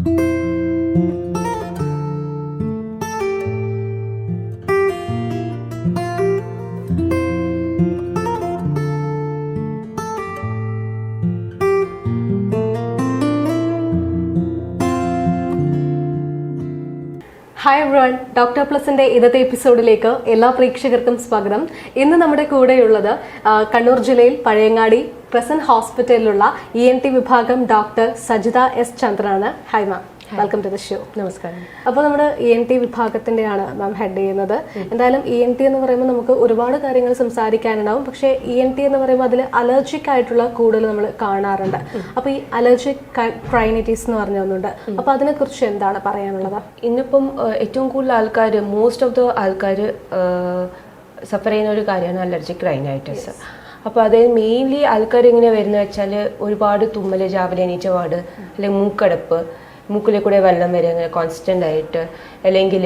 Hi എവ്രോൺ doctor പ്ലസിന്റെ ഇന്നത്തെ എപ്പിസോഡിലേക്ക് എല്ലാ പ്രേക്ഷകർക്കും സ്വാഗതം. ഇന്ന് നമ്മുടെ കൂടെയുള്ളത് കണ്ണൂർ ജില്ലയിൽ പഴയങ്ങാടി പ്രസന്റ് ഹോസ്പിറ്റലിലുള്ള ഇ എൻ ടി വിഭാഗം doctor Sajitha S ചന്ദ്രനാണ്. Hi ma'am welcome to the show നമസ്കാരം. അപ്പോൾ നമ്മുടെ ഇ എൻ ടി വിഭാഗത്തിന്റെയാണ് മാം ഹെഡ് ചെയ്യുന്നത്. എന്തായാലും ഇ എൻ ടി എന്ന് പറയുമ്പോൾ നമുക്ക് ഒരുപാട് കാര്യങ്ങൾ സംസാരിക്കാനുണ്ടാവും. പക്ഷേ ഇ എൻ ടി എന്ന് പറയുമ്പോൾ അതിൽ അലർജിക് ആയിട്ടുള്ള കൂടുതൽ നമ്മൾ കാണാറുണ്ട്. അപ്പോൾ ഈ അലർജിക് ക്രൈനൈറ്റീസ് എന്ന് പറഞ്ഞ ഒന്നുണ്ട് അപ്പോൾ അതിനെക്കുറിച്ച് എന്താണ് പറയാനുള്ളത്? ഇന്നിപ്പം ഏറ്റവും കൂടുതൽ ആൾക്കാർ മോസ്റ്റ് ഓഫ് ദ ആൾക്കാർ സഫർ ചെയ്യുന്ന ഒരു കാര്യമാണ് അലർജിക് റൈനൈറ്റിസ് അപ്പോൾ അതായത് മെയിൻലി ആൾക്കാർ എങ്ങനെ വരുന്നത് വെച്ചാൽ ഒരുപാട് തുമ്മൽ രാവിലെ എണീറ്റ പാട് അല്ലെങ്കിൽ മൂക്കടപ്പ് മൂക്കിലെ കൂടെ വെള്ളം വരിക അങ്ങനെ കോൺസ്റ്റന്റ് ആയിട്ട് അല്ലെങ്കിൽ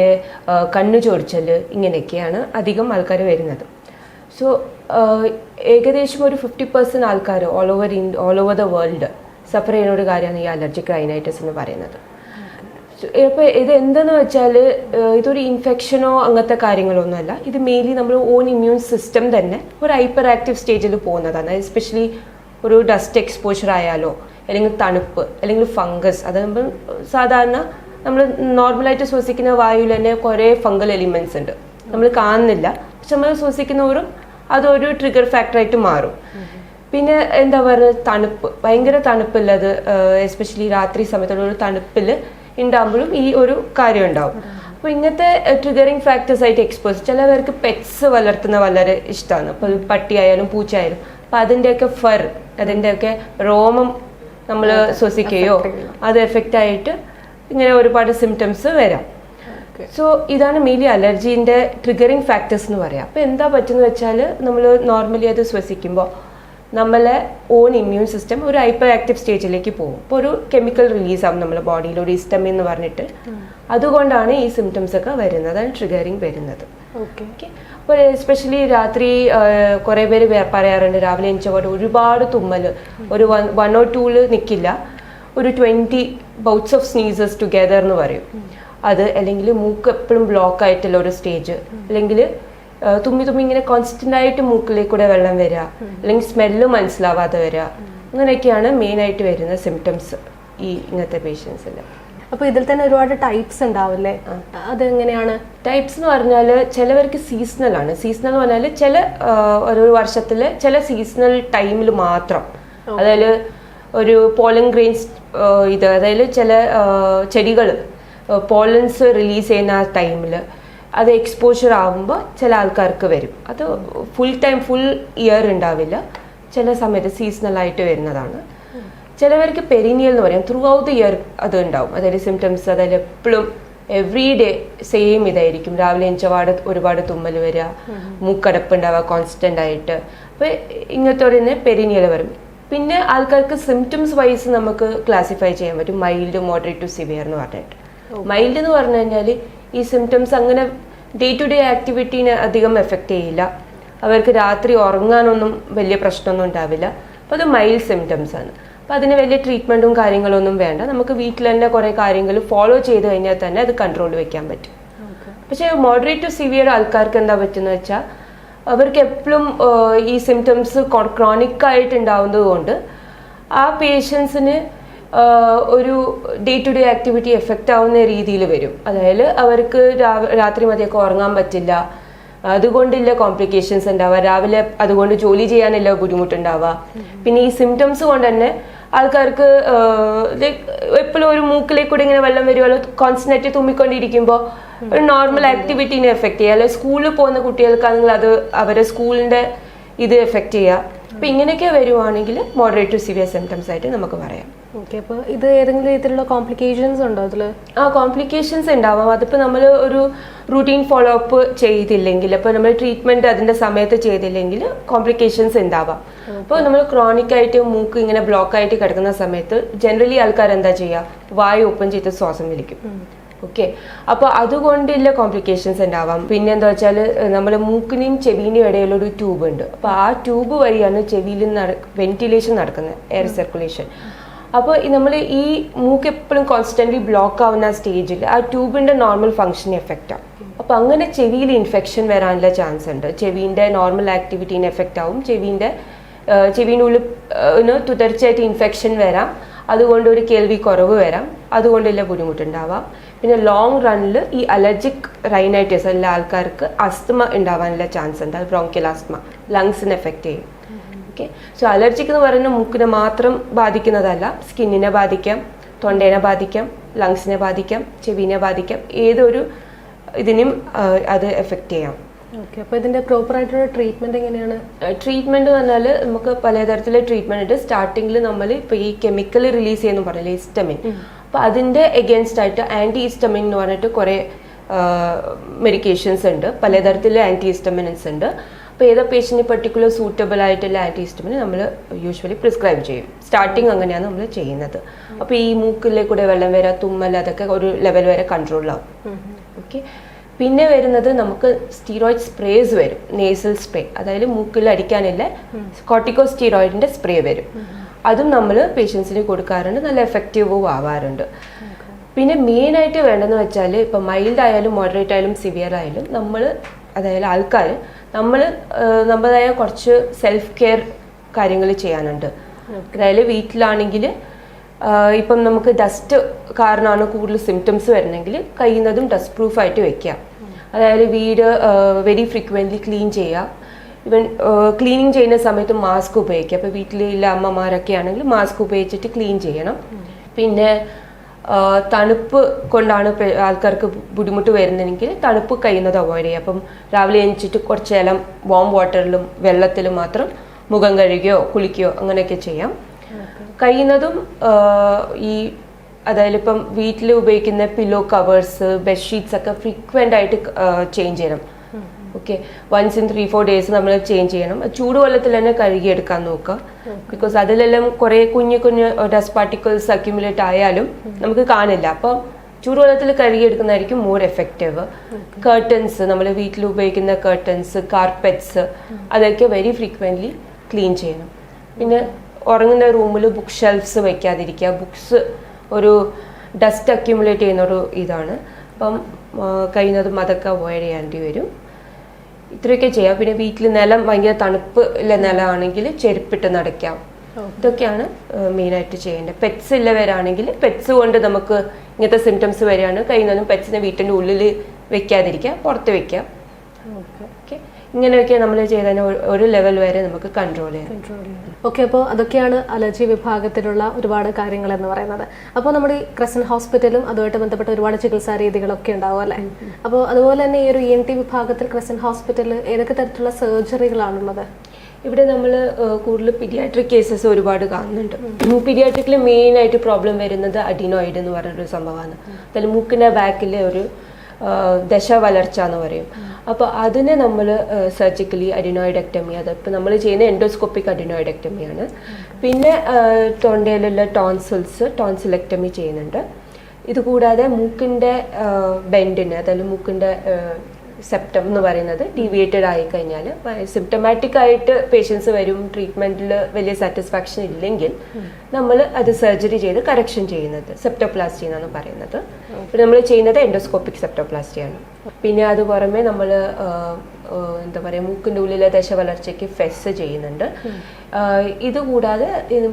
കണ്ണു ചോടിച്ചൽ ഇങ്ങനെയൊക്കെയാണ് അധികം ആൾക്കാർ വരുന്നത്. സോ ഏകദേശം ഒരു ഫിഫ്റ്റി പെർസെന്റ് ആൾക്കാർ all over in all over the world suffer ചെയ്യുന്ന ഒരു കാര്യമാണ് ഈ അലർജിക് റൈനൈറ്റിസ് എന്ന് പറയുന്നത്. ഇപ്പോൾ ഇത് എന്തെന്ന് വെച്ചാൽ ഇതൊരു ഇൻഫെക്ഷനോ അങ്ങനത്തെ കാര്യങ്ങളൊന്നുമല്ല. ഇത് മെയിൻലി നമ്മൾ ഓൺ ഇമ്മ്യൂൺ സിസ്റ്റം തന്നെ ഒരു ഹൈപ്പർ ആക്റ്റീവ് സ്റ്റേജിൽ പോകുന്നതാണ്. എസ്പെഷ്യലി ഒരു ഡസ്റ്റ് എക്സ്പോഷർ ആയാലോ അല്ലെങ്കിൽ തണുപ്പ് അല്ലെങ്കിൽ ഫംഗസ് അത് നമ്മൾ സാധാരണ നമ്മൾ നോർമലായിട്ട് ശ്വസിക്കുന്ന വായുവിൽ തന്നെ കുറേ ഫംഗൽ എലിമെന്റ്സ് ഉണ്ട്. നമ്മൾ കാണുന്നില്ല. പക്ഷെ നമ്മൾ ശ്വസിക്കുന്നവരും അതൊരു ട്രിഗർ ഫാക്ടറായിട്ട് മാറും. പിന്നെ എന്താ പറയുക തണുപ്പ്. ഭയങ്കര തണുപ്പുള്ളത് എസ്പെഷ്യലി രാത്രി സമയത്തുള്ള ഒരു തണുപ്പിൽ ഉണ്ടാകുമ്പോഴും ഈ ഒരു കാര്യം ഉണ്ടാവും. അപ്പോൾ ഇങ്ങനത്തെ ട്രിഗറിങ് ഫാക്ടേഴ്സ് ആയിട്ട് എക്സ്പോസ് ചിലവർക്ക് പെറ്റ്സ് വളർത്തുന്ന വളരെ ഇഷ്ടമാണ് അപ്പോൾ പട്ടിയായാലും പൂച്ചയായാലും. അപ്പൊ അതിന്റെയൊക്കെ ഫർ അതിന്റെയൊക്കെ രോമം നമ്മൾ ശ്വസിക്കുകയോ അത് എഫക്റ്റ് ആയിട്ട് ഇങ്ങനെ ഒരുപാട് സിംറ്റംസ് വരാം. സോ ഇതാണ് മെയിൻലി അലർജീന്റെ ട്രിഗറിങ് ഫാക്ടേഴ്സ് എന്ന് പറയാം. അപ്പോൾ എന്താ പറ്റുന്നത് വെച്ചാൽ നമ്മൾ നോർമലി അത് ശ്വസിക്കുമ്പോൾ നമ്മളെ ഓൺ ഇമ്മ്യൂൺ സിസ്റ്റം ഒരു ഹൈപ്പർ ആക്റ്റീവ് സ്റ്റേജിലേക്ക് പോകും. അപ്പോൾ ഒരു കെമിക്കൽ റിലീസ് ആവും നമ്മുടെ ബോഡിയിൽ ഒരു ഇസ്റ്റം എന്ന് പറഞ്ഞിട്ട്. അതുകൊണ്ടാണ് ഈ സിംറ്റംസ് ഒക്കെ വരുന്നത് അതാണ് ട്രിഗറിങ് വരുന്നത്. ഓക്കെ ഓക്കെ അപ്പോൾ എസ്പെഷ്യലി രാത്രി കുറേ പേര് പറയാറുണ്ട് രാവിലെ എണിച്ച പാട് ഒരുപാട് തുമ്മൽ ഒരു വൺ വൺ ഓർ ടൂൽ നിൽക്കില്ല ഒരു twenty bouts of sneezes together എന്ന് പറയും. അത് അല്ലെങ്കിൽ മൂക്ക് എപ്പോഴും ബ്ലോക്ക് ആയിട്ടുള്ള ഒരു സ്റ്റേജ് അല്ലെങ്കിൽ തുമ്മി തുമ്മി ഇങ്ങനെ കോൺസ്റ്റന്റ് ആയിട്ട് മൂക്കിലേക്ക് കൂടെ വെള്ളം വരിക അല്ലെങ്കിൽ സ്മെല്ല് മനസ്സിലാവാതെ വരിക അങ്ങനെയൊക്കെയാണ് മെയിൻ ആയിട്ട് വരുന്ന സിംറ്റംസ് ഈ ഇങ്ങനത്തെ പേഷ്യൻസിൽ അപ്പോൾ ഇതിൽ തന്നെ ഒരുപാട് ടൈപ്സ് ഉണ്ടാവില്ലേ അതെങ്ങനെയാണ്? ടൈപ്സ് എന്ന് പറഞ്ഞാൽ ചിലവർക്ക് സീസണൽ ആണ്. സീസണൽ എന്ന് പറഞ്ഞാൽ ചില ഒരു വർഷത്തിൽ ചില സീസണൽ ടൈമിൽ മാത്രം. അതായത് ഒരു പോളൻ ഗ്രെയിൻസ് ഇത് അതായത് ചില ചെടികൾ പോളൻസ് റിലീസ് ചെയ്യുന്ന ആ ടൈമിൽ അത് എക്സ്പോഷർ ആവുമ്പോൾ ചില ആൾക്കാർക്ക് വരും. അത് ഫുൾ ടൈം ഫുൾ ഇയർ ഉണ്ടാവില്ല. ചില സമയത്ത് സീസണൽ ആയിട്ട് വരുന്നതാണ്. ചിലവർക്ക് പെരിനിയൽ എന്ന് പറയും. ത്രൂ ഔട്ട് ദ ഇയർ അത് ഉണ്ടാവും. അതായത് സിംറ്റംസ് അതായത് എപ്പോഴും എവറി ഡേ സെയിം ഇതായിരിക്കും. രാവിലെ എഞ്ചവാട് ഒരുപാട് തുമ്മൽ വരിക മൂക്കടപ്പ് ഉണ്ടാവുക കോൺസ്റ്റന്റ് ആയിട്ട്. അപ്പോൾ ഇങ്ങനത്തെ തന്നെ പെരിനിയൽ വരും. പിന്നെ ആൾക്കാർക്ക് സിംറ്റംസ് വൈസ് നമുക്ക് ക്ലാസിഫൈ ചെയ്യാൻ പറ്റും. മൈൽഡ് മോഡറേറ്റ് ടു സിവിയർ എന്ന് പറഞ്ഞിട്ട്. മൈൽഡ് എന്ന് പറഞ്ഞു കഴിഞ്ഞാൽ ഈ സിംറ്റംസ് അങ്ങനെ ഡേ ടു ഡേ ആക്ടിവിറ്റീനെ അധികം എഫക്റ്റ് ചെയ്യില്ല. അവർക്ക് രാത്രി ഉറങ്ങാനൊന്നും വലിയ പ്രശ്നമൊന്നും ഉണ്ടാവില്ല. അപ്പോൾ അത് മൈൽഡ് സിംറ്റംസ് ആണ്. അപ്പോൾ അതിന് വലിയ ട്രീറ്റ്മെന്റും കാര്യങ്ങളൊന്നും വേണ്ട. നമുക്ക് വീട്ടിൽ തന്നെ കുറേ കാര്യങ്ങൾ ഫോളോ ചെയ്ത് കഴിഞ്ഞാൽ തന്നെ അത് കൺട്രോൾ വെക്കാൻ പറ്റും. പക്ഷേ മോഡറേറ്റ് ടു സിവിയർ ആൾക്കാർക്ക് എന്താ പറ്റുന്നത് വെച്ചാൽ അവർക്ക് എപ്പോഴും ഈ സിംറ്റംസ് ക്രോണിക് ആയിട്ട് ഉണ്ടാവുന്നത് കൊണ്ട് ആ പേഷ്യൻസിന് ഒരു day to day activity effect ആവുന്ന രീതിയിൽ വരും. അതായത് അവർക്ക് രാത്രി മതിയൊക്കെ ഉറങ്ങാൻ പറ്റില്ല. അതുകൊണ്ടില്ല കോംപ്ലിക്കേഷൻസ് ഉണ്ടാവുക. രാവിലെ അതുകൊണ്ട് ജോലി ചെയ്യാനില്ല ബുദ്ധിമുട്ടുണ്ടാവുക. പിന്നെ ഈ സിംറ്റംസ് കൊണ്ട് തന്നെ ആൾക്കാർക്ക് എപ്പോഴും ഒരു മൂക്കിലേക്ക് കൂടെ ഇങ്ങനെ വെള്ളം വരുമല്ലോ കോൺസെൻട്രേറ്റ് തുമ്മിക്കൊണ്ടിരിക്കുമ്പോൾ ഒരു നോർമൽ ആക്ടിവിറ്റീനെ എഫക്ട് ചെയ്യുക. അല്ലെങ്കിൽ സ്കൂളിൽ പോകുന്ന കുട്ടികൾക്കാണെങ്കിൽ അത് അവരെ സ്കൂളിന്റെ ഇത് എഫക്ട് ചെയ്യുക. അപ്പം ഇങ്ങനെയൊക്കെ വരുവാണെങ്കിൽ മോഡറേറ്റ് ടു സിവിയർ സിംറ്റംസ് ആയിട്ട് നമുക്ക് പറയാം. ഓക്കെ അപ്പോൾ ഇത് ഏതെങ്കിലും രീതിയിലുള്ള കോംപ്ലിക്കേഷൻസ് ഉണ്ടോ അതിൽ ആ കോംപ്ലിക്കേഷൻസ് ഉണ്ടാവാം. അതിപ്പോൾ നമ്മൾ ഒരു റൂട്ടീൻ ഫോളോ അപ്പ് ചെയ്തില്ലെങ്കിൽ അപ്പോൾ നമ്മൾ ട്രീറ്റ്മെന്റ് അതിന്റെ സമയത്ത് ചെയ്തില്ലെങ്കിൽ കോംപ്ലിക്കേഷൻസ് ഉണ്ടാവാം. അപ്പോൾ നമ്മൾ ക്രോണിക് ആയിട്ട് മൂക്ക് ഇങ്ങനെ ബ്ലോക്ക് ആയിട്ട് കിടക്കുന്ന സമയത്ത് ജനറലി ആൾക്കാർ എന്താ ചെയ്യുക വായു ഓപ്പൺ ചെയ്ത് ശ്വാസം വലിക്കും. ഓക്കെ അപ്പോൾ അതുകൊണ്ടുള്ള കോംപ്ലിക്കേഷൻസ് ഉണ്ടാവാം. പിന്നെ എന്താ വെച്ചാൽ നമ്മുടെ മൂക്കിനെയും ചെവിന്റെയും ഇടയിലൊരു ഒരു ട്യൂബ് ഉണ്ട്. അപ്പോൾ ആ ട്യൂബ് വഴിയാണ് ചെവിയിൽ വെന്റിലേഷൻ നടക്കുന്നത് എയർ സർക്കുലേഷൻ അപ്പോൾ നമ്മൾ ഈ മൂക്ക് എപ്പോഴും കോൺസ്റ്റന്റ്ലി ബ്ലോക്ക് ആവുന്ന സ്റ്റേജിൽ ആ ട്യൂബിന്റെ നോർമൽ ഫംഗ്ഷൻ എഫക്റ്റ് ആവും അപ്പോൾ അങ്ങനെ ചെവിയിൽ ഇൻഫെക്ഷൻ വരാനുള്ള ചാൻസ് ഉണ്ട്. ചെവിന്റെ നോർമൽ ആക്ടിവിറ്റീനെ എഫക്റ്റ് ആവും. ചെവിന്റെ ചെവിന്റെ ഉള്ളിൽ തുടർച്ചയായിട്ട് ഇൻഫെക്ഷൻ വരാം. അതുകൊണ്ട് ഒരു കേൾവി കുറവ് വരാം. അതുകൊണ്ടുള്ള ബുദ്ധിമുട്ടുണ്ടാവാം. പിന്നെ ലോങ് റണ്ണിൽ ഈ അലർജിക് റൈനൈറ്റിസ് എല്ലാ ആൾക്കാർക്ക് അസ്തമ ഉണ്ടാവാനുള്ള ചാൻസ് ഉണ്ട്. അത് ബ്രോങ്കിയൽ ആസ്മ ലങ്സിന് എഫക്റ്റ് ചെയ്യും. ഓക്കെ. സോ അലർജിക്ക് എന്ന് പറയുന്നത് മൂക്കിനെ മാത്രം ബാധിക്കുന്നതല്ല. സ്കിന്നിനെ ബാധിക്കാം തൊണ്ടേനെ ബാധിക്കാം ലങ്സിനെ ബാധിക്കാം ചെവിനെ ബാധിക്കാം. ഏതൊരു ഇതിനും അത് എഫക്റ്റ് ചെയ്യാം. ഓക്കെ. അപ്പോൾ ഇതിന്റെ പ്രോപ്പർ ആയിട്ടുള്ള ട്രീറ്റ്മെന്റ് എങ്ങനെയാണ്? ട്രീറ്റ്മെന്റ് പറഞ്ഞാൽ നമുക്ക് പലതരത്തിലെ ട്രീറ്റ്മെന്റ് ഉണ്ട്. സ്റ്റാർട്ടിങ്ങിൽ നമ്മൾ ഇപ്പോൾ ഈ കെമിക്കൽ റിലീസ് ചെയ്യുന്നു പറഞ്ഞില്ലേ ഇസ്റ്റമിൻ അപ്പോൾ അതിന്റെ എഗൻസ്റ്റ് ആയിട്ട് ആന്റി ഇസ്റ്റമിൻ എന്ന് പറഞ്ഞിട്ട് കുറേ മെഡിക്കേഷൻസ് ഉണ്ട്. പലതരത്തിലെ ആന്റി ഇസ്റ്റമിനൻസ് ഉണ്ട്. അപ്പോൾ ഏതാ പേഷ്യന്റിന് പെർട്ടിക്കുലർ സൂറ്റബിൾ ആയിട്ടുള്ള ആന്റി ഇസ്റ്റമിന് നമ്മൾ യൂഷ്വലി പ്രിസ്ക്രൈബ് ചെയ്യും. സ്റ്റാർട്ടിങ് അങ്ങനെയാണ് നമ്മൾ ചെയ്യുന്നത്. അപ്പോൾ ഈ മൂക്കിലെ കൂടെ വെള്ളം വരാ തുമ്മൽ അതൊക്കെ ഒരു ലെവൽ വരെ കൺട്രോളിലാവും ഓക്കെ പിന്നെ വരുന്നത് നമുക്ക് സ്റ്റീറോയിഡ് സ്പ്രേസ് വരും. നേസൽ സ്പ്രേ അതായത് മൂക്കിൽ അടിക്കാനില്ല കോട്ടിക്കോ സ്റ്റീറോയിഡിന്റെ സ്പ്രേ വരും. അതും നമ്മൾ പേഷ്യൻസിന് കൊടുക്കാറുണ്ട്. നല്ല എഫക്റ്റീവും ആവാറുണ്ട്. പിന്നെ മെയിനായിട്ട് വേണ്ടതെന്ന് വെച്ചാൽ ഇപ്പം മൈൽഡ് ആയാലും മോഡറേറ്റ് ആയാലും സിവിയർ ആയാലും നമ്മൾ അതായത് ആൾക്കാർ നമ്മൾ നമ്മുടേതായ കുറച്ച് സെൽഫ് കെയർ കാര്യങ്ങൾ ചെയ്യാനുണ്ട്. അതായത് വീട്ടിലാണെങ്കിൽ ഇപ്പം നമുക്ക് ഡസ്റ്റ് കാരണമാണ് കൂടുതൽ സിംറ്റംസ് വരണമെങ്കിൽ കഴിയുന്നതും ഡസ്റ്റ് പ്രൂഫ് ആയിട്ട് വെക്കുക. അതായത് വീട് വെരി ഫ്രീക്വന്റ്ലി ക്ലീൻ ചെയ്യുക. ഇവൻ ക്ലീനിങ് ചെയ്യുന്ന സമയത്ത് മാസ്ക് ഉപയോഗിക്കുക. അപ്പോൾ വീട്ടിലുള്ള അമ്മമാരൊക്കെ ആണെങ്കിൽ മാസ്ക് ഉപയോഗിച്ചിട്ട് ക്ലീൻ ചെയ്യണം. പിന്നെ തണുപ്പ് കൊണ്ടാണ് ആൾക്കാർക്ക് ബുദ്ധിമുട്ട് വരുന്നതെങ്കിൽ തണുപ്പ് കഴിയുന്നത് അവോയ്ഡ് ചെയ്യുക. അപ്പം രാവിലെ എണിച്ചിട്ട് കുറച്ച് നേരം വാം വാട്ടറിലും വെള്ളത്തിലും മാത്രം മുഖം കഴുകുകയോ കുളിക്കുകയോ അങ്ങനെയൊക്കെ ചെയ്യാം. കഴിയുന്നതും ഈ അതായത് ഇപ്പം വീട്ടിൽ ഉപയോഗിക്കുന്ന പില്ലോ കവേഴ്സ് ബെഡ്ഷീറ്റ്സ് ഒക്കെ ഫ്രീക്വന്റ് ആയിട്ട് ചേഞ്ച് ചെയ്യണം. Okay once in three four days നമ്മൾ ചേഞ്ച് ചെയ്യണം. ചൂട് ചൂടുവെള്ളത്തിൽ തന്നെ കഴുകിയെടുക്കാൻ നോക്കുക. ബിക്കോസ് അതിലെല്ലാം കുറേ കുഞ്ഞു കുഞ്ഞു ഡസ്റ്റ് പാർട്ടിക്കിൾസ് അക്യുമുലേറ്റ് ആയാലും നമുക്ക് കാണില്ല. അപ്പം ചൂടുവെള്ളത്തിൽ കഴുകിയെടുക്കുന്നതായിരിക്കും മോർ എഫക്റ്റീവ് കേർട്ടൻസ് നമ്മൾ വീട്ടിൽ ഉപയോഗിക്കുന്ന കേർട്ടൻസ് കാർപ്പറ്റ്സ് അതൊക്കെ വെരി ഫ്രീക്വന്റ്ലി ക്ലീൻ ചെയ്യണം. പിന്നെ ഉറങ്ങുന്ന റൂമിൽ ബുക്ക് ഷെൽഫ്സ് വെക്കാതിരിക്കുക ബുക്സ് ഒരു ഡസ്റ്റ് അക്യുമുലേറ്റ് ചെയ്യുന്ന ഒരു ഇതാണ്. അപ്പം ആ, കഴിയുന്നതും അതൊക്കെ അവോയ്ഡ് ചെയ്യേണ്ടി വരും. ഇത്രയൊക്കെ ചെയ്യാം. പിന്നെ വീട്ടിൽ നിലം ഭയങ്കര തണുപ്പ് ഉള്ള നിലമാണെങ്കിൽ ചെരുപ്പിട്ട് നടക്കാം. ഇതൊക്കെയാണ് മെയിനായിട്ട് ചെയ്യേണ്ടത്. പെറ്റ്സ് ഉള്ളവരാണെങ്കിൽ പെറ്റ്സ് കൊണ്ട് നമുക്ക് ഇങ്ങനത്തെ സിംറ്റംസ് വരികയാണ്. കഴിയുന്നതും പെറ്റ്സിനെ വീട്ടിന്റെ ഉള്ളിൽ വെക്കാതിരിക്കുക പുറത്ത് വെക്കാം. ഓക്കെ. ഇങ്ങനെയൊക്കെ നമ്മൾ ചെയ്തതിന് ഒരു- ലെവൽ വരെ നമുക്ക് കൺട്രോൾ ചെയ്യാം. ഓക്കെ അപ്പോൾ അതൊക്കെയാണ് അലർജി വിഭാഗത്തിലുള്ള ഒരുപാട് കാര്യങ്ങൾ എന്ന് പറയുന്നത്. അപ്പോൾ നമ്മുടെ ഈ ക്രസൻ ഹോസ്പിറ്റലും അതുമായിട്ട് ബന്ധപ്പെട്ട ഒരുപാട് ചികിത്സാ രീതികളൊക്കെ ഉണ്ടാവും അല്ലേ? അപ്പോൾ അതുപോലെ തന്നെ ഈ ഒരു ഇ എൻ ടി വിഭാഗത്തിൽ ക്രസൻ ഹോസ്പിറ്റലിൽ ഏതൊക്കെ തരത്തിലുള്ള സർജറികളാണുള്ളത് ഇവിടെ നമ്മൾ കൂടുതൽ പീഡിയാട്രിക് കേസസ് ഒരുപാട് കാണുന്നുണ്ട്. പീഡിയാട്രിക്കിൽ മെയിൻ ആയിട്ട് പ്രോബ്ലം വരുന്നത് അഡിനോയിഡ് എന്ന് പറഞ്ഞൊരു സംഭവമാണ്. അതിൽ മൂക്കിന്റെ ബാക്കിലെ ഒരു ദശ വളർച്ച എന്ന് പറയും. അപ്പോൾ അതിനെ നമ്മൾ സർജിക്കലി അഡിനോയിഡക്ടമി അത് ഇപ്പോൾ നമ്മൾ ചെയ്യുന്ന എൻഡോസ്കോപ്പിക് അഡിനോയിഡക്ടമിയാണ് പിന്നെ തൊണ്ടയിലുള്ള ടോൺസിൽസ് ടോൺസിലക്ടമി ചെയ്യുന്നുണ്ട്. ഇതുകൂടാതെ മൂക്കിന്റെ ബെൻഡിന് അതായത് മൂക്കിന്റെ സെപ്റ്റം എന്ന് പറയുന്നത് ഡീവിയേറ്റഡ് ആയി കഴിഞ്ഞാൽ സിംറ്റമാറ്റിക് ആയിട്ട് പേഷ്യൻസ് വരും ട്രീറ്റ്മെന്റിൽ വലിയ സാറ്റിസ്ഫാക്ഷൻ ഇല്ലെങ്കിൽ നമ്മൾ അത് സർജറി ചെയ്ത് കറക്ഷൻ ചെയ്യുന്നത് സെപ്റ്റോപ്ലാസ്റ്റി എന്നാണ് പറയുന്നത്. നമ്മൾ ചെയ്യുന്നത് എൻഡോസ്കോപ്പിക് സെപ്റ്റോപ്ലാസ്റ്റിയാണ് പിന്നെ അത് പുറമെ നമ്മൾ എന്താ പറയുക മൂക്കിന്റെ ഉള്ളിലെ ദശ വളർച്ചയ്ക്ക് ഫെസ് ചെയ്യുന്നുണ്ട്. ഇതുകൂടാതെ ഇത്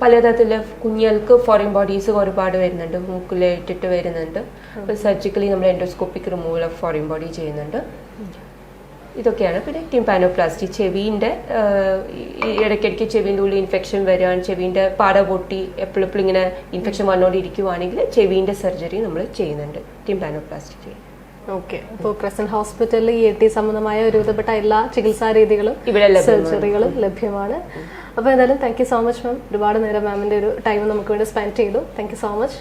കൂടാതെ ഇത് കുഞ്ഞുങ്ങൾക്ക് ഫോറിൻ ബോഡീസ് ഒരുപാട് വരുന്നുണ്ട് മൂക്കിലിട്ടിട്ട് വരുന്നുണ്ട്. സർജിക്കലി നമ്മൾ endoscopic removal of foreign body ചെയ്യുന്നുണ്ട്. ഇതൊക്കെയാണ്. പിന്നെ ടിംപാനോപ്ലാസ്റ്റി ചെവീന്റെ ഇടയ്ക്കിടയ്ക്ക് ചെവീന്റെ ഉള്ളിൽ ഇൻഫെക്ഷൻ വരികയാണ് ചെവീന്റെ പാട പൊട്ടി എപ്പോഴെപ്പോഴും ഇങ്ങനെ ഇൻഫെക്ഷൻ വന്നുകൊണ്ടിരിക്കുവാണെങ്കിൽ ചെവീന്റെ സർജറി നമ്മൾ ചെയ്യുന്നുണ്ട് ടിംപാനോപ്ലാസ്റ്റി ചെയ്യും ഓക്കെ. അപ്പോൾ ക്രസൻ ഹോസ്പിറ്റലിൽ ഇ ടി സംബന്ധമായ ഒരുവിധപ്പെട്ട എല്ലാ ചികിത്സാ രീതികളും. സർജറികളും ലഭ്യമാണ്. അപ്പോൾ എന്തായാലും thank you so much ma'am ഒരുപാട് നേരം മാമിന്റെ ഒരു ടൈം നമുക്ക് വേണ്ടി സ്പെൻഡ് ചെയ്തു. താങ്ക് യു സോ മച്ച്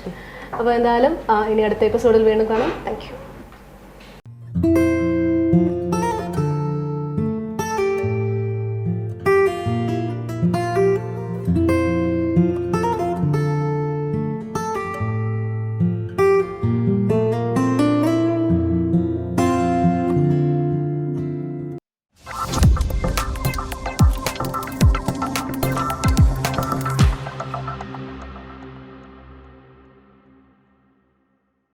അപ്പോൾ എന്തായാലും ഇനി അടുത്ത എപ്പിസോഡിൽ വീണ്ടും കാണാം. Thank you